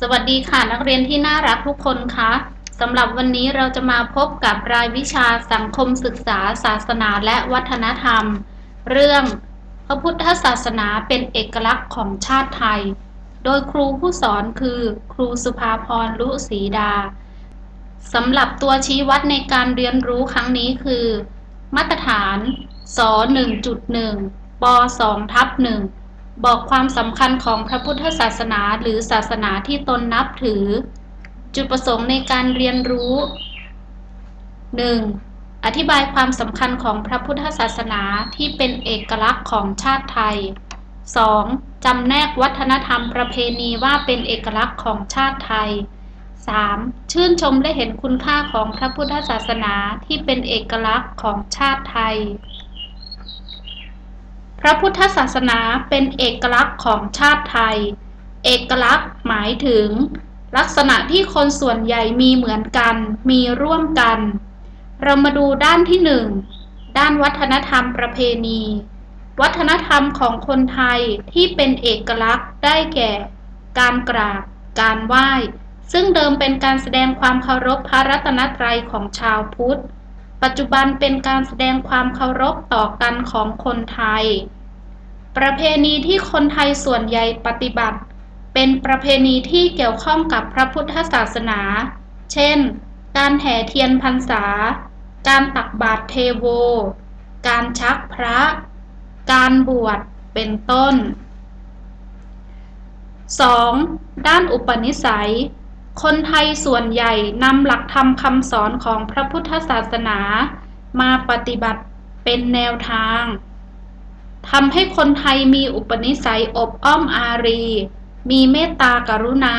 สวัสดีค่ะนักเรียนที่น่ารักทุกคนคะสำหรับวันนี้เราจะมาพบกับรายวิชาสังคมศึกษา ศาสนาและวัฒนธรรม เรื่องพระพุทธศาสนาเป็นเอกลักษณ์ของชาติไทย โดยครูผู้สอนคือครูสุภาพรลุศรีดาสำหรับตัวชี้วัดในการเรียนรู้ครั้งนี้คือ มาตรฐานส 1.1 ป 2 ทับ1 บอกความสำคัญของพระพุทธศาสนาหรือศาสนาที่ตนนับถือ จุดประสงค์ในการเรียนรู้ 1. อธิบายความสำคัญของพระพุทธศาสนาที่เป็นเอกลักษณ์ของชาติไทย 2. จำแนกวัฒนธรรมประเพณีว่าเป็นเอกลักษณ์ของชาติไทย 3. ชื่นชมและเห็นคุณค่าของพระพุทธศาสนาที่เป็นเอกลักษณ์ของชาติไทย ระพุทธศาสนาเป็นเอกลักษณ์ของชาติไทย เอกลักษณ์หมายถึง ลักษณะที่คนส่วนใหญ่มีเหมือนกัน มีร่วมกัน เรามาดูด้านที่หนึ่งด้านวัฒนธรรมประเพณี วัฒนธรรมของคนไทยที่เป็นเอกลักษณ์ได้แก่ การกราบ การไหว้ ซึ่งเดิมเป็นการแสดงความเคารพพระรัตนตรัยของชาวพุทธ ปัจจุบันเป็นการแสดงความเคารพต่อกันของคนไทย ประเพณีที่คนไทยส่วนใหญ่ปฏิบัติ เป็นประเพณีที่เกี่ยวข้องกับพระพุทธศาสนา เช่น การแห่เทียนพรรษา การตักบาตรเทโว การชักพระ การบวช เป็นต้น 2. ด้านอุปนิสัย คนไทยส่วนใหญ่นำหลักธรรมคำสอนของพระพุทธศาสนา มาปฏิบัติเป็นแนวทาง ทำให้คนไทยมีอุปนิสัยอบอ้อมอารี มีเมตตากรุณา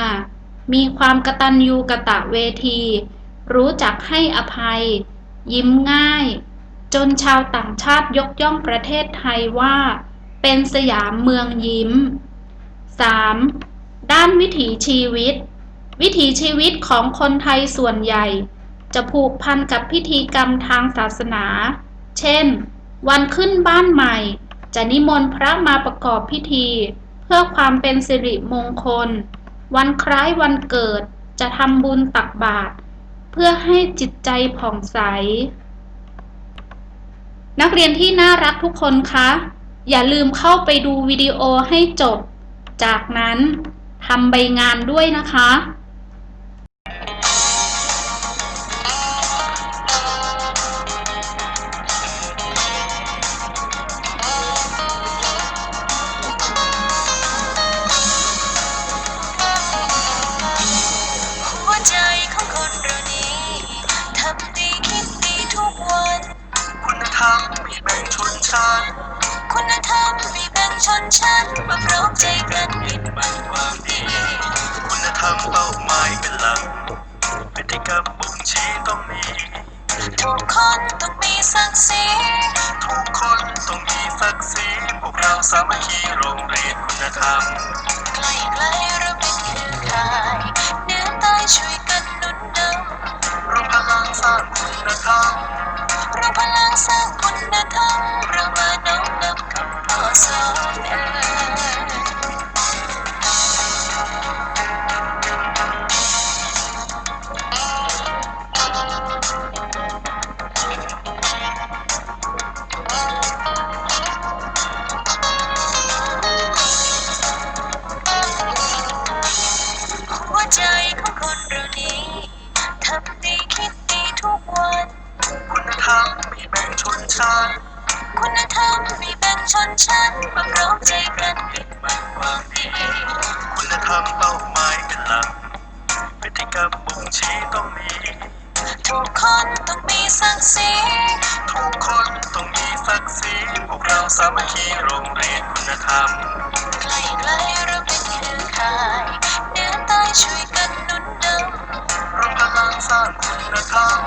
มีความกตัญญูกะตะเวที รู้จักให้อภัย ยิ้มง่าย จนชาวต่างชาติยกย่องประเทศไทยว่า เป็นสยามเมืองยิ้ม 3. ด้านวิถีชีวิต วิถีชีวิตของคนไทยส่วนใหญ่ จะผูกพันกับพิธีกรรมทางศาสนา เช่น วันขึ้นบ้านใหม่ จะนิมนต์พระมาประกอบพิธี เพื่อความเป็นสิริมงคล วันคล้ายวันเกิดจะทำบุญตักบาตรเพื่อให้จิตใจผ่องใส นักเรียนที่น่ารักทุกคนคะ อย่าลืมเข้าไปดูวิดีโอให้จบ จากนั้นทำใบงานด้วยนะคะ ทุกคนต้องมีศักดิ์ศรีทุกคนต้องมีศักดิ์ศรีพวกเราสามัคคีโรงเรียนคุณธรรมใกล้ใกล้เราเป็นคือข่ายเนื้อใต้ช่วยกันหนุนนำรวมพลังสร้างคุณธรรมรวมพลังสร้างคุณธรรมเรามาน้อมนำคำพ่อสอนเอ่หั ใจของคนเรานี้ทำดีคิดดีทุกวัน คุณธรรมมีแบ่งชนชั้นคุณธรรมมีแบ่งชนชั้นมาพร้อมใจกันปิดบังความดี คุณธรรมเป้าหมายเป็นหลักพฤติกรรมบ่งชี้ต้องมี ทุกคนต้องมีศักดิ์ศรีทุกคนต้องมีศักดิ์ศรีพวกเราสามัคคีโรงเรียนคุณธรรมใกล้ใกล้เราเป็นคือข่ายเหนือใต้ ช่วยกันหนุนนำรวมพลังสร้างคุณธรรม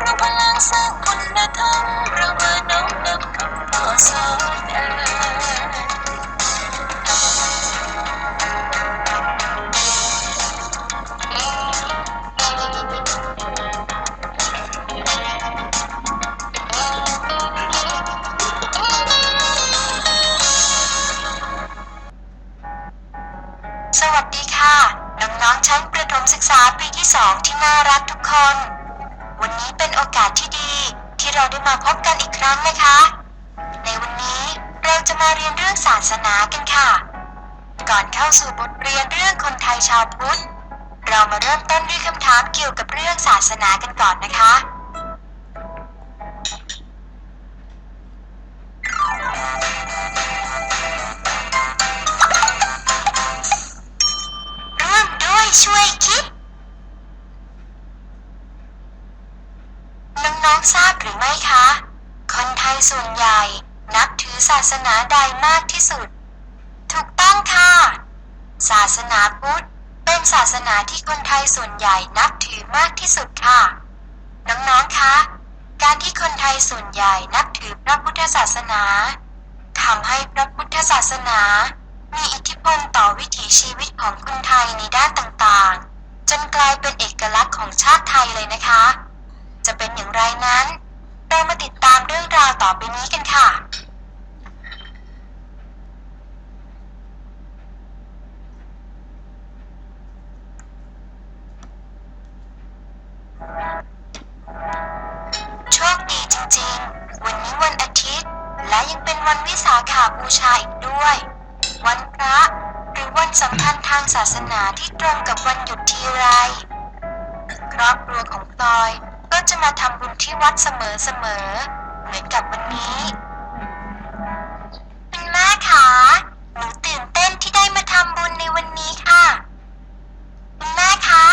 รวมพลังสร้างคุณธรรมเรามาน้อมนำคำพ่อสอน ทราบหรือไม่คะ คนไทยส่วนใหญ่นับถือศาสนาใดมากที่สุด ถูกต้องค่ะ ศาสนาพุทธเป็นศาสนาที่คนไทยส่วนใหญ่นับถือมากที่สุดค่ะ น้องๆ คะ การที่คนไทยส่วนใหญ่นับถือพระพุทธศาสนาทำให้พระพุทธศาสนา มีอิทธิพลต่อวิถีชีวิตของคนไทยในด้านต่างๆ จนกลายเป็นเอกลักษณ์ของชาติไทยเลยนะคะ จะเป็นอย่างไรนั้น เรามาติดตามเรื่องราวต่อไปนี้กันค่ะ โชคดีจริงๆ วันนี้วันอาทิตย์ และยังเป็นวันวิสาขาบูชาอีกด้วย วันพระหรือวันสำคัญทางศาสนาที่ตรงกับวันหยุดทีไร ครอบครัวของพลอย ก็จะมาทำบุญที่วัดเสมอๆเหมือนกับวันนี้คุณแม่คะหนูตื่นเต้นที่ได้มาทำบุญในวันนี้ค่ะคุณแม่คะ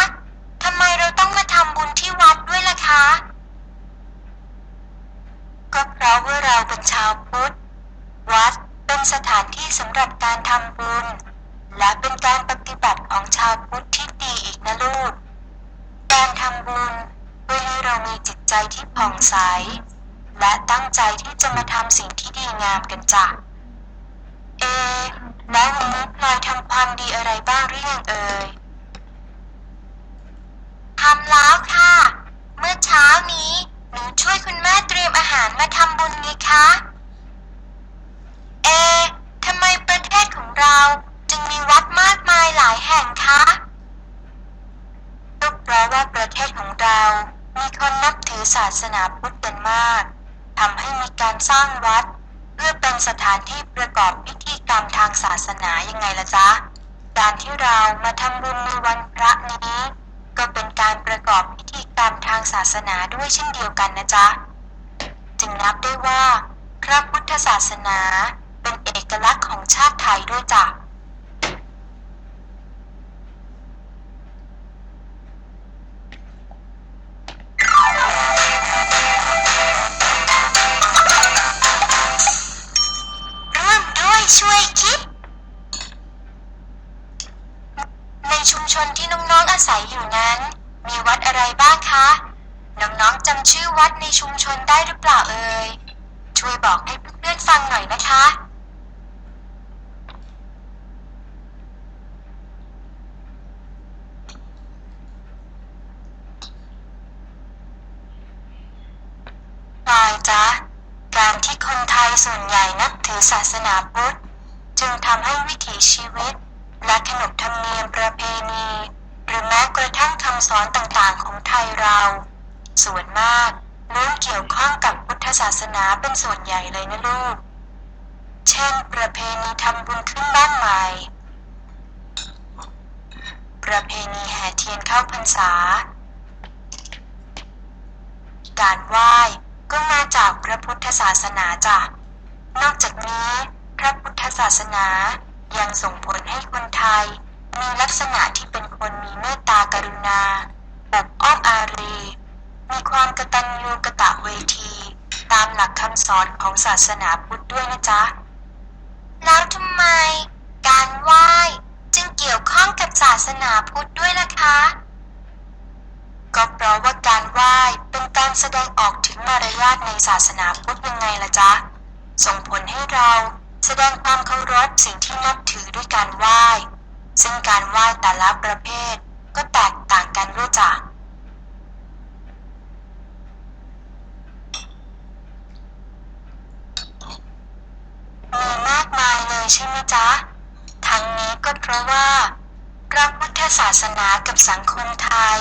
ทำไมเราต้องมาทำบุญที่วัดด้วยล่ะคะ ก็เพราะว่าเราเป็นชาวพุทธ วัดเป็นสถานที่สำหรับการทำบุญ และเป็นการปฏิบัติของชาวพุทธที่ดีอีกนะลูก การทำบุญเพื่อให้เรามีจิตใจ ที่ผ่องใส และตั้งใจที่จะมาทำสิ่งที่ดีงามกันจ้ะ เอ แล้ววันนี้พลอยทำความดีอะไรบ้างหรือยังเอ่ยทำแล้วค่ะ เมื่อเช้านี้ หนูช่วยคุณแม่เตรียมอาหารมาทำบุญไงคะ สนาพุทธกันมากทำให้มีการสร้างวัด เพื่อเป็นสถานที่ประกอบพิธีกรรมทางศาสนายังไงล่ะจ๊ะ การที่เรามาทำบุญในวันพระนี้ ก็เป็นการประกอบพิธีกรรมทางศาสนาด้วยเช่นเดียวกันนะจ๊ะ จึงนับได้ว่า พระพุทธศาสนาเป็นเอกลักษณ์ของชาติไทยด้วยจ้ะ ชุมชนที่น้องๆอาศัยอยู่นั้น มีวัดอะไรบ้างคะ น้องๆจำชื่อวัดในชุมชนได้หรือเปล่าเอ่ย ช่วยบอกให้เพื่อนๆฟังหน่อยนะคะปายจ๊ะ การที่คนไทยส่วนใหญ่นับถือศาสนาพุทธ จึงทำให้วิถีชีวิต และขนบธรรมเนียมประเพณี หรือแม้กระทั่งคำสอนต่างๆ ของไทยเรา ส่วนมากล้วนเกี่ยวข้องกับพุทธศาสนาเป็นส่วนใหญ่เลยนะลูก เช่น ประเพณีทำบุญขึ้นบ้านใหม่ ประเพณีแห่เทียนเข้าพรรษา การไหว้ก็มาจากพระพุทธศาสนาจ้ะนอกจากนี้ พระพุทธศาสนา ยังส่งผลให้คนไทย มีลักษณะที่เป็นคนมีเมตตากรุณาปกอ้อมอารี มีความกตัญญูกะตะเวที ตามหลักคำสอนของศาสนาพุทธด้วยนะจ๊ะ แล้วทำไม การไหว้จึงเกี่ยวข้องกับศาสนาพุทธด้วยล่ะคะ ก็เพราะว่าการไหว้เป็นการแสดงออกถึงมารยาทในศาสนาพุทธยังไงล่ะจ๊ะ ส่งผลให้เรา แสดงความเคารพสิ่งที่นับถือด้วยการไหว้ ซึ่งการไหว้แต่ละประเภทก็แตกต่างกันด้วยจ้ะมีมากมายเลยใช่ไหมจ๊ะ ทั้งนี้ก็เพราะว่าพระพุทธศาสนากับสังคมไทย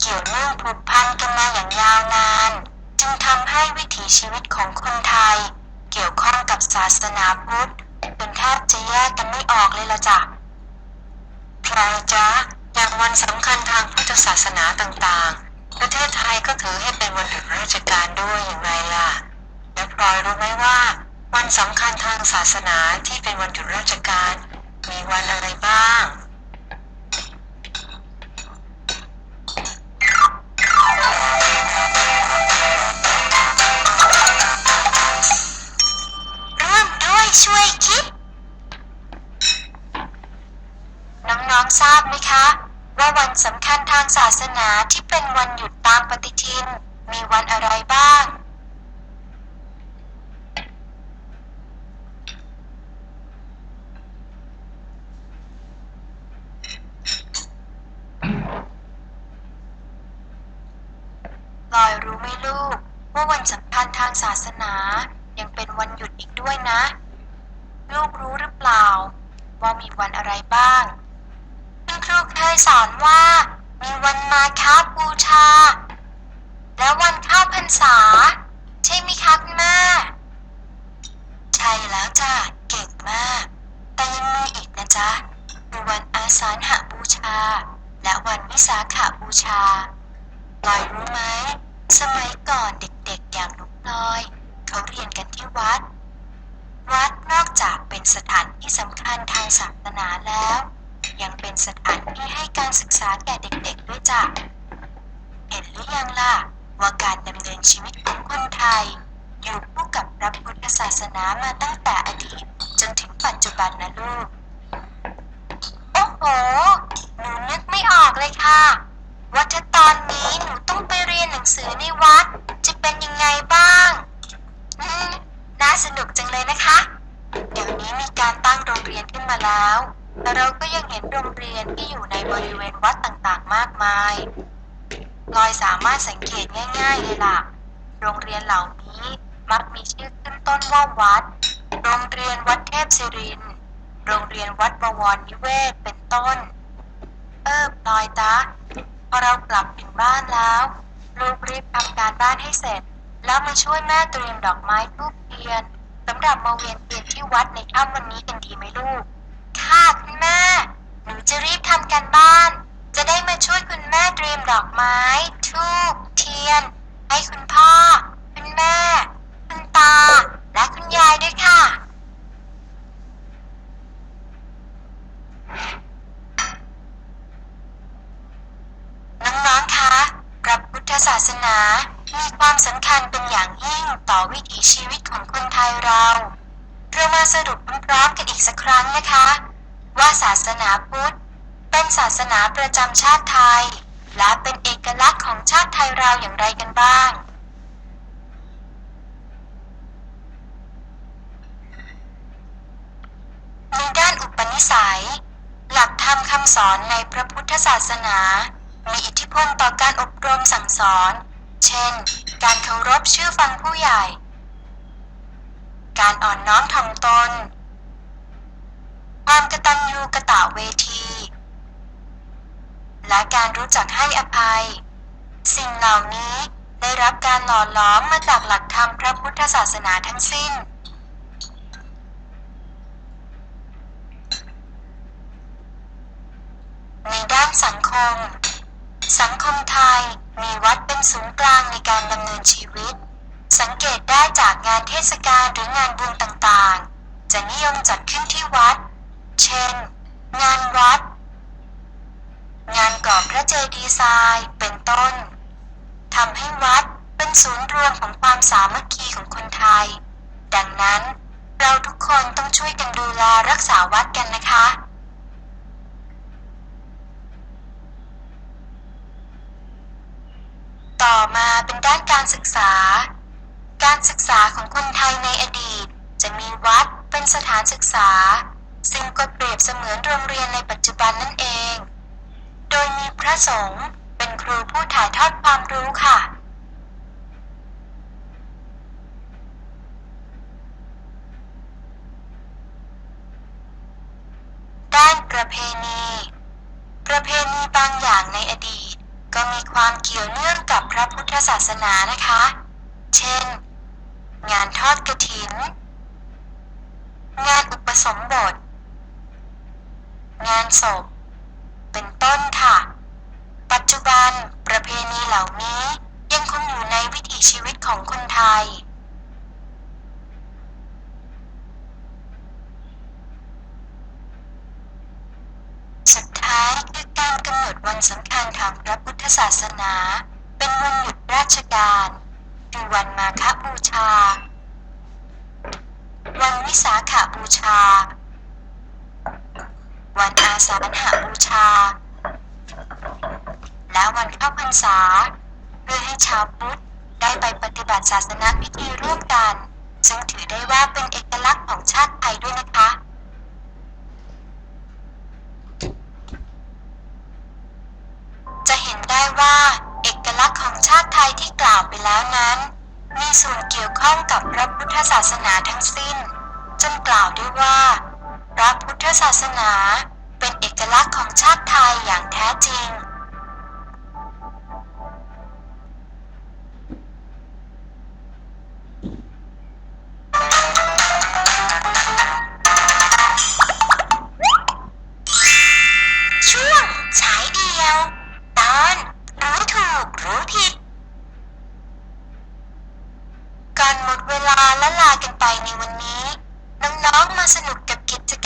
เกี่ยวเนื่องผูกพันกันมาอย่างยาวนาน จึงทำให้วิถีชีวิตของคนไทย เกี่ยวข้องกับศาสนาพุทธจนแทบจะแยกกันไม่ออกเลยละจ้ะพลายจ๊ะอย่างวันสำคัญทางพุทธศาสนาต่างๆ ประเทศไทยก็ถือให้เป็นวันหยุดราชการด้วยอย่างไรล่ะ แล้วพลอยรู้ไหมว่า วันสำคัญทางศาสนาที่เป็นวันหยุดราชการ มีวันอะไรบ้าง ช่วยคิด น้องๆทราบไหมคะ ว่าวันสำคัญทางศาสนาที่เป็นวันหยุดตามปฏิทิน มีวันอะไรบ้างลอยรู้ไหมลูก ว่าวันสำคัญทางศาสนายังเป็นวันหยุดอีกด้วยนะ ลูกรู้หรือเปล่า ว่ามีวันอะไรบ้างคุณครูเคยสอนว่า มีวันมาคาบูชา และวันข้าพรรษา ใช่ไหมคะคุณแม่ ใช่แล้วจ้ะเก่งมาก แต่ยังมีอีกนะจ๊ะคือวันอาสาฬหบูชา และวันวิสาขบูชาลอยรู้ไหม สมัยก่อนเด็กๆอย่างลูกลอย เขาเรียนกันที่วัด วัดนอกจากเป็น สถานที่สำคัญทางศาสนาแล้ว ยังเป็นสถานที่ให้การศึกษาแก่เด็กๆด้วยจ้ะเห็นหรือยังล่ะ ว่าการดำเนินชีวิตของคนไทย อยู่คู่กับพระพุทธศาสนามาตั้งแต่อดีต จนถึงปัจจุบันนะลูก โอ้โห หนูนึกไม่ออกเลยค่ะ มากมายลอยสามารถสังเกตง่ายๆเลยล่ะ โรงเรียนเหล่านี้มักมีชื่อขึ้นต้นว่าวัด โรงเรียนวัดเทพศิริน โรงเรียนวัดบวรนิเวศ เป็นต้น เออพลอยจ๊ะพอเรากลับถึงบ้านแล้ว ลูกรีบทำการบ้านให้เสร็จ แล้วมาช่วยแม่เตรียมดอกไม้ทูบเทียนสำหรับมาเวียนเทียนที่วัดในค่ำวันนี้กันดีไหมลูก ค่ะคุณแม่ หนูจะรีบทำการบ้าน ช่วยคุณแม่เตรียมดอกไม้ ทูบเทียน ให้คุณพ่อ คุณแม่ คุณตา และคุณยายด้วยค่ะ น้องๆ คะพระพุทธศาสนา มีความสำคัญเป็นอย่างยิ่งต่อวิถีชีวิตของคนไทยเรา เรามาสรุปพร้อมๆกันอีกสักครั้งนะคะ ว่าศาสนาพุทธ เป็นศาสนาประจำชาติไทย และเป็นเอกลักษณ์ของชาติไทยเราอย่างไรกันบ้าง ในด้านอุปนิสัย หลักธรรมคำสอนในพระพุทธศาสนา มีอิทธิพลต่อการอบรมสั่งสอน เช่น การเคารพชื่อฟังผู้ใหญ่ การอ่อนน้อมถ่อมตน ความกตัญญูกะตะเวที และการรู้จักให้อภัย สิ่งเหล่านี้ได้รับการหล่อหลอมมาจากหลักธรรมพระพุทธศาสนาทั้งสิ้น ในด้านสังคม สังคมไทยมีวัดเป็นศูนย์กลางในการดำเนินชีวิต สังเกตได้จากงานเทศกาลหรืองานบุญต่างๆ จะนิยมจัดขึ้นที่วัด เช่น งานวัด งานก่อพระเจดีย์ทรายเป็นต้นทำให้วัดเป็นศูนย์รวมของความสามัคคีของคนไทย ดังนั้นเราทุกคนต้องช่วยกันดูแลรักษาวัดกันนะคะ ต่อมาเป็นด้านการศึกษา การศึกษาของคนไทยในอดีต จะมีวัดเป็นสถานศึกษา ซึ่งก็เปรียบเสมือนโรงเรียนในปัจจุบันนั่นเอง โดยมีพระสงฆ์เป็นครูผู้ถ่ายทอดความรู้ค่ะ ด้านประเพณีประประเพณีบางอย่างในอดีต ก็มีความเกี่ยวเนื่องกับพระพุทธศาสนานะคะ เช่น งานทอดกระถิน งานอุปสมบท งานศพ เป็นต้นค่ะ ปัจจุบันประเพณีเหล่านี้ยังคงอยู่ในวิถีชีวิตของคนไทย สุดท้ายคือการกำหนดวันสำคัญทางพระพุทธศาสนา เป็นวันหยุดราชการคือวันมาฆบูชา วันวิสาขบูชา วันอาสาฬหบูชา และวันเข้าพรรษา เพื่อให้ชาวพุทธได้ไปปฏิบัติศาสนาพิธีร่วมกัน ซึ่งถือได้ว่าเป็นเอกลักษณ์ของชาติไทยด้วยนะคะจะเห็นได้ว่าเอกลักษณ์ของชาติไทยที่กล่าวไปแล้วนั้น มีส่วนเกี่ยวข้องกับพระพุทธศาสนาทั้งสิ้น จนกล่าวได้ว่า พระพุทธศาสนา เป็นเอกลักษณ์ของชาติไทยอย่างแท้จริง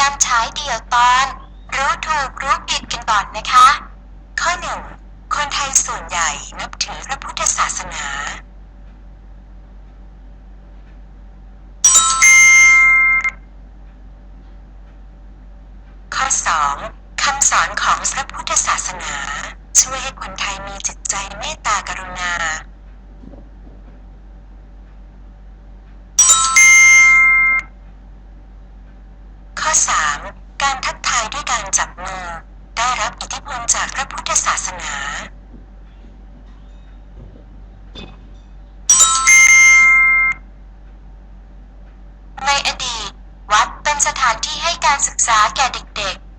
กับกิจกรรมฉายเดี่ยวตอน รู้ถูกรู้ผิดกันก่อนนะคะ ข้อหนึ่งคนไทยส่วนใหญ่นับถือพระพุทธศาสนา ข้อ 2. คำสอนของพระพุทธศาสนา ช่วยให้คนไทยมีจิตใจเมตตากรุณา การทักทายด้วยการจับมือ ได้รับอิทธิพลจากพระพุทธศาสนา ในอดีต วัดเป็นสถานที่ให้การศึกษาแก่เด็กๆ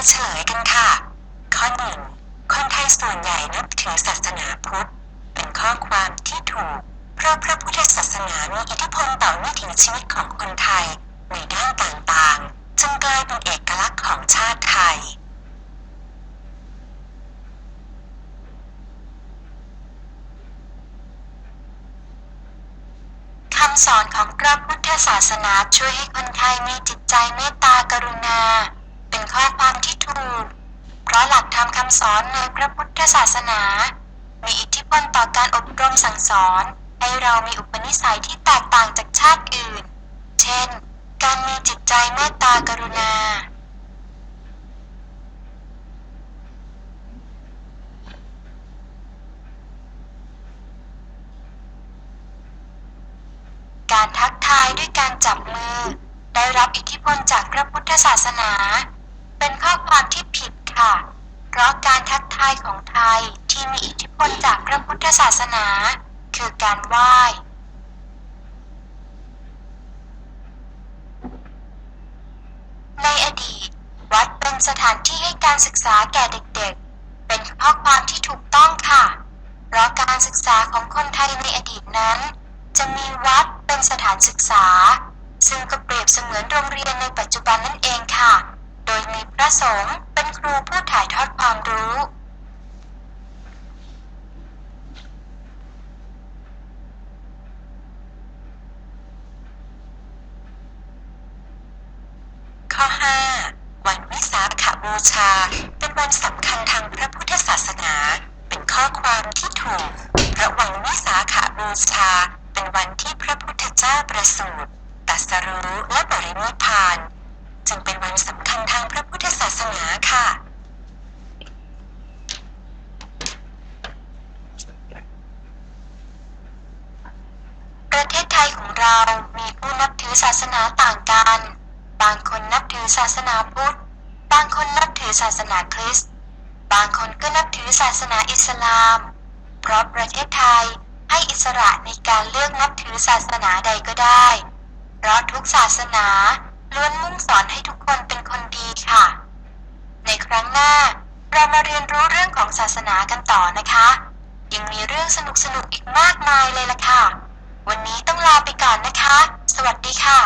มาเฉลยกันค่ะ ข้อหนึ่งคนไทยส่วนใหญ่นับถือศาสนาพุทธ เป็นข้อความที่ถูก เพราะพระพุทธศาสนามีอิทธิพลต่อวิถีชีวิตของคนไทย ในด้านต่างๆจนกลายเป็นเอกลักษณ์ของชาติไทยคำสอนของพระพุทธศาสนาช่วยให้คนไทยมีจิตใจเมตตากรุณา็นข้อความที่ถูก เพราะหลักธรรมคำสอนในพระพุทธศาสนา มีอิทธิพลต่อการอบรมสั่งสอน ให้เรามีอุปนิสัยที่แตกต่างจากชาติอื่น เช่น การมีจิตใจเมตตากรุณา การทักทายด้วยการจับมือ ได้รับอิทธิพลจากพระพุทธศาสนา เป็นข้อความที่ผิดค่ะ เพราะการทักทายของไทยที่มีอิทธิพลจากพระพุทธศาสนา คือการไหว้ ในอดีต วัดเป็นสถานที่ให้การศึกษาแก่เด็กๆ เป็นข้อความที่ถูกต้องค่ะ เพราะการศึกษาของคนไทยในอดีตนั้น จะมีวัดเป็นสถานศึกษา ซึ่งก็เปรียบเสมือนโรงเรียนในปัจจุบันนั่นเองค่ะ โดยมีพระสงฆ์เป็นครูผู้ถ่ายทอดความรู้ข้อ 5 วันวิสาขบูชา เป็นวันสำคัญทางพระพุทธศาสนา เป็นข้อความที่ถูกระวันวิสาขาบูชา เป็นวันที่พระพุทธเจ้าประสูติตัสรู้และบรินิพพาน จึงเป็นวันสำคัญทางพระพุทธศาสนาค่ะ ประเทศไทยของเรามีผู้นับถือศาสนาต่างกัน บางคนนับถือศาสนาพุทธ บางคนนับถือศาสนาคริสต์ บางคนก็นับถือศาสนาอิสลาม เพราะประเทศไทยให้อิสระในการเลือกนับถือศาสนาใดก็ได้ เพราะทุกศาสนา ล้วนมุ่งสอนให้ทุกคนเป็นคนดีค่ะ ในครั้งหน้า เรามาเรียนรู้เรื่องของศาสนากันต่อนะคะ ยังมีเรื่องสนุกสนุกอีกมากมายเลยล่ะค่ะ วันนี้ต้องลาไปก่อนนะคะ สวัสดีค่ะ